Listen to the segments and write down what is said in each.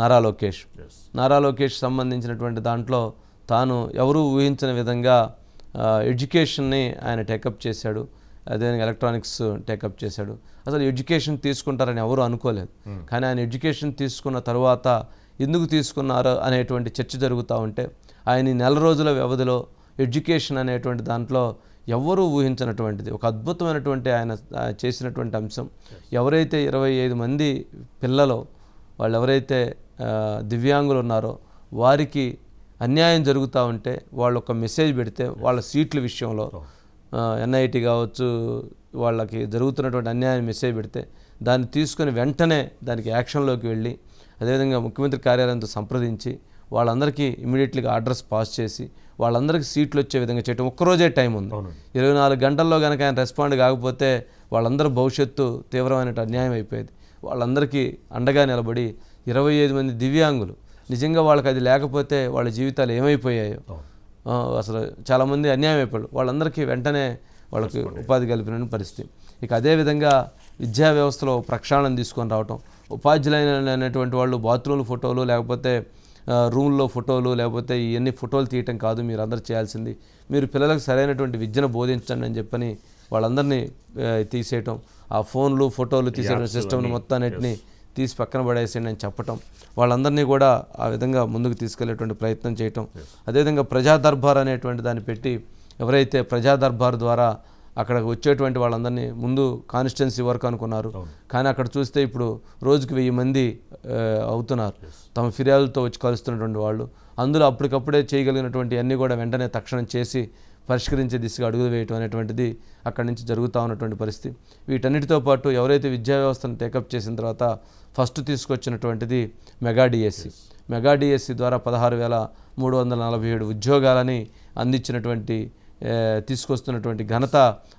నారా లోకేష్. నారా లోకేష్ సంబంధించినటువంటి దాంట్లో తాను ఎవరూ ఊహించని విధంగా ఎడ్యుకేషన్ని ఆయన టేకప్ చేశాడు. అదేవిధంగా ఎలక్ట్రానిక్స్ టేకప్ చేశాడు. అసలు ఎడ్యుకేషన్ తీసుకుంటారని ఎవరు అనుకోలేదు. కానీ ఆయన ఎడ్యుకేషన్ తీసుకున్న తర్వాత ఎందుకు తీసుకున్నారు అనేటువంటి చర్చ జరుగుతూ ఉంటే ఆయన నెల రోజుల వ్యవధిలో ఎడ్యుకేషన్ అనేటువంటి దాంట్లో ఎవ్వరూ ఊహించినటువంటిది. ఒక అద్భుతమైనటువంటి ఆయన చేసినటువంటి అంశం. ఎవరైతే ఇరవై ఐదు మంది పిల్లలు వాళ్ళు ఎవరైతే దివ్యాంగులు ఉన్నారో వారికి అన్యాయం జరుగుతూ ఉంటే వాళ్ళు ఒక మెసేజ్ పెడితే వాళ్ళ సీట్ల విషయంలో ఎన్ఐటి కావచ్చు వాళ్ళకి జరుగుతున్నటువంటి అన్యాయం మెసేజ్ పెడితే దాన్ని తీసుకొని వెంటనే దానికి యాక్షన్లోకి వెళ్ళి అదేవిధంగా ముఖ్యమంత్రి కార్యాలయంతో సంప్రదించి వాళ్ళందరికీ ఇమీడియట్లీగా అడ్రస్ పాస్ చేసి వాళ్ళందరికీ సీట్లు వచ్చే విధంగా చేయటం ఒక్కరోజే టైం ఉంది. ఇరవై నాలుగు గంటల్లో కనుక ఆయన రెస్పాండ్ కాకపోతే వాళ్ళందరూ భవిష్యత్తు తీవ్రమైన అన్యాయం అయిపోయేది. వాళ్ళందరికీ అండగా నిలబడి ఇరవై ఐదు మంది దివ్యాంగులు. నిజంగా వాళ్ళకి అది లేకపోతే వాళ్ళ జీవితాలు ఏమైపోయాయో అసలు చాలామంది అన్యాయం అయిపోయారు. వాళ్ళందరికీ వెంటనే వాళ్ళకి ఉపాధి కల్పిన పరిస్థితి. ఇక అదేవిధంగా విద్యా వ్యవస్థలో ప్రక్షాళన తీసుకొని రావటం ఉపాధ్యాయులైన అనేటువంటి వాళ్ళు బాత్రూమ్ల ఫోటోలు లేకపోతే రూమ్లో ఫోటోలు లేకపోతే ఇవన్నీ ఫోటోలు తీయటం కాదు మీరు అందరూ చేయాల్సింది. మీరు పిల్లలకు సరైనటువంటి విద్యను బోధించండి అని చెప్పని వాళ్ళందరినీ తీసేయటం. ఆ ఫోన్లు ఫోటోలు తీసేయడం సిస్టమ్ను మొత్తాన్నిటిని తీసి పక్కన పడేసేయండి అని చెప్పటం వాళ్ళందరినీ కూడా ఆ విధంగా ముందుకు తీసుకెళ్ళేటువంటి ప్రయత్నం చేయటం. అదేవిధంగా ప్రజా దర్బార్ అనేటువంటి దాన్ని పెట్టి ఎవరైతే ప్రజా దర్బార్ ద్వారా అక్కడికి వచ్చేటువంటి వాళ్ళందరినీ ముందు కాన్స్టిట్యున్సీ వరకు అనుకున్నారు. కానీ అక్కడ చూస్తే ఇప్పుడు రోజుకి వెయ్యి మంది అవుతున్నారు. తమ ఫిర్యాదులతో వచ్చి కలుస్తున్నటువంటి వాళ్ళు. అందులో అప్పటికప్పుడే చేయగలిగినటువంటి అన్నీ కూడా వెంటనే తక్షణం చేసి పరిష్కరించే దిశగా అడుగులు వేయటం అనేటువంటిది అక్కడి నుంచి జరుగుతూ ఉన్నటువంటి పరిస్థితి. వీటన్నిటితో పాటు ఎవరైతే విద్యా వ్యవస్థను టేకప్ చేసిన తర్వాత ఫస్ట్ తీసుకొచ్చినటువంటిది మెగా డిఎస్సి. మెగా డిఎస్సి ద్వారా పదహారు వేల మూడు వందల నలభై ఏడు ఉద్యోగాలని అందించినటువంటి తీసుకొస్తున్నటువంటి ఘనత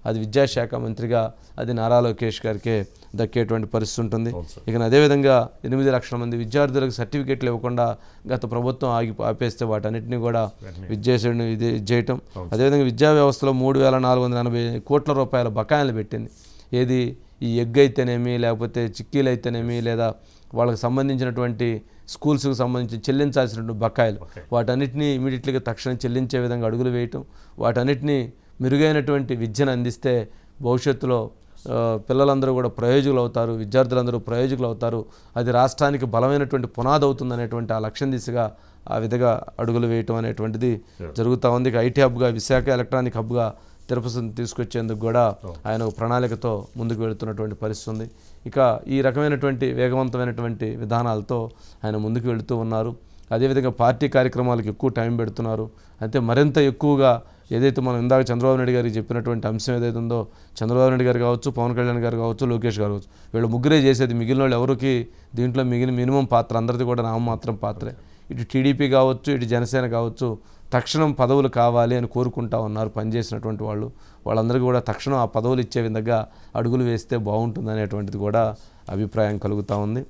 అది విద్యాశాఖ మంత్రిగా అది నారా లోకేష్ గారికే దక్కేటువంటి పరిస్థితి ఉంటుంది. ఇక అదేవిధంగా ఎనిమిది లక్షల మంది విద్యార్థులకు సర్టిఫికేట్లు ఇవ్వకుండా గత ప్రభుత్వం ఆగి ఆపేస్తే వాటన్నిటిని కూడా విద్యాసేను ఇది చేయటం. అదేవిధంగా విద్యా వ్యవస్థలో మూడు వేల నాలుగు వందల ఎనభై కోట్ల రూపాయల బకాయిలు పెట్టింది. ఏది ఈ ఎగ్ అయితేనేమి లేకపోతే చిక్కీలు అయితేనేమి లేదా వాళ్ళకి సంబంధించినటువంటి స్కూల్స్కి సంబంధించి చెల్లించాల్సినటువంటి బకాయిలు. వాటన్నిటిని ఇమీడియట్లీగా తక్షణం చెల్లించే విధంగా అడుగులు వేయటం వాటన్నిటిని మెరుగైనటువంటి విద్యను అందిస్తే భవిష్యత్తులో పిల్లలందరూ కూడా ప్రయోజకులు అవుతారు విద్యార్థులందరూ ప్రయోజకులు అవుతారు. అది రాష్ట్రానికి బలమైనటువంటి పునాది అవుతుంది అనేటువంటి ఆ లక్ష్యం దిశగా ఆ విధంగా అడుగులు వేయటం అనేటువంటిది జరుగుతూ ఉంది. ఇక ఐటీ హబ్గా విశాఖ ఎలక్ట్రానిక్ హబ్గా తిరుపతిని తీసుకొచ్చేందుకు కూడా ఆయన ప్రణాళికతో ముందుకు వెళుతున్నటువంటి పరిస్థితి ఉంది. ఇక ఈ రకమైనటువంటి వేగవంతమైనటువంటి విధానాలతో ఆయన ముందుకు వెళుతూ ఉన్నారు. అదేవిధంగా పార్టీ కార్యక్రమాలకు ఎక్కువ టైం పెడుతున్నారు. అయితే మరింత ఎక్కువగా ఏదైతే మనం ఇందాక చంద్రబాబు నాయుడు గారికి చెప్పినటువంటి అంశం ఏదైతే ఉందో చంద్రబాబు నాయుడు గారు కావచ్చు పవన్ కళ్యాణ్ గారు కావచ్చు లోకేష్ గారు కావచ్చు వీళ్ళు ముగ్గురే చేసేది మిగిలిన వాళ్ళు ఎవరికి దీంట్లో మిగిలిన మినిమం పాత్ర అందరిది కూడా నామమాత్రం పాత్రే. ఇటు టీడీపీ కావచ్చు ఇటు జనసేన కావచ్చు తక్షణం పదవులు కావాలి అని కోరుకుంటా ఉన్నారు పనిచేసినటువంటి వాళ్ళు. వాళ్ళందరికీ కూడా తక్షణం ఆ పదవులు ఇచ్చే విధంగా అడుగులు వేస్తే బాగుంటుంది అనేటువంటిది కూడా అభిప్రాయం కలుగుతూ ఉంది.